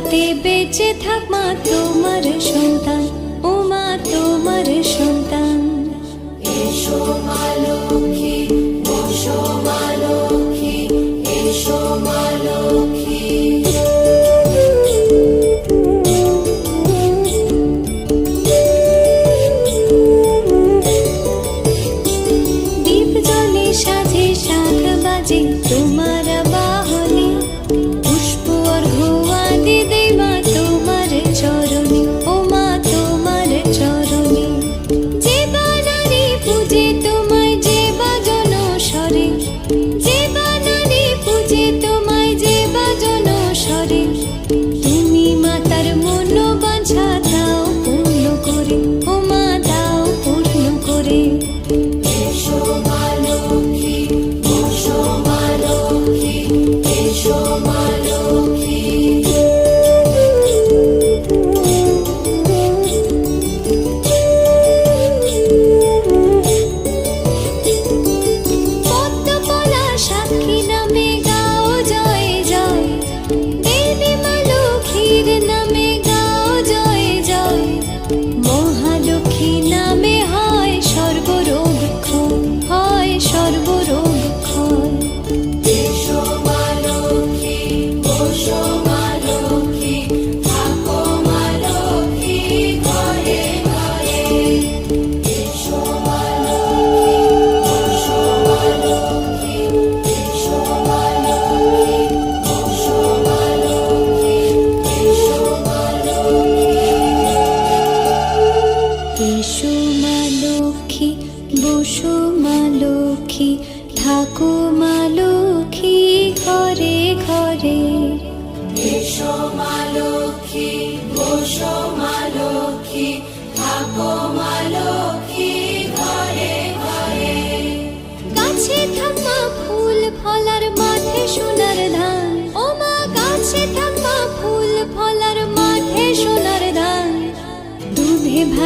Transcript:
রাতে বেঁচে থাক মা তোমার even know. সোমা লক্ষ্মী ঠাকুমা লক্ষ্মী ঘরে ঘরে। সোমা লক্ষ্মী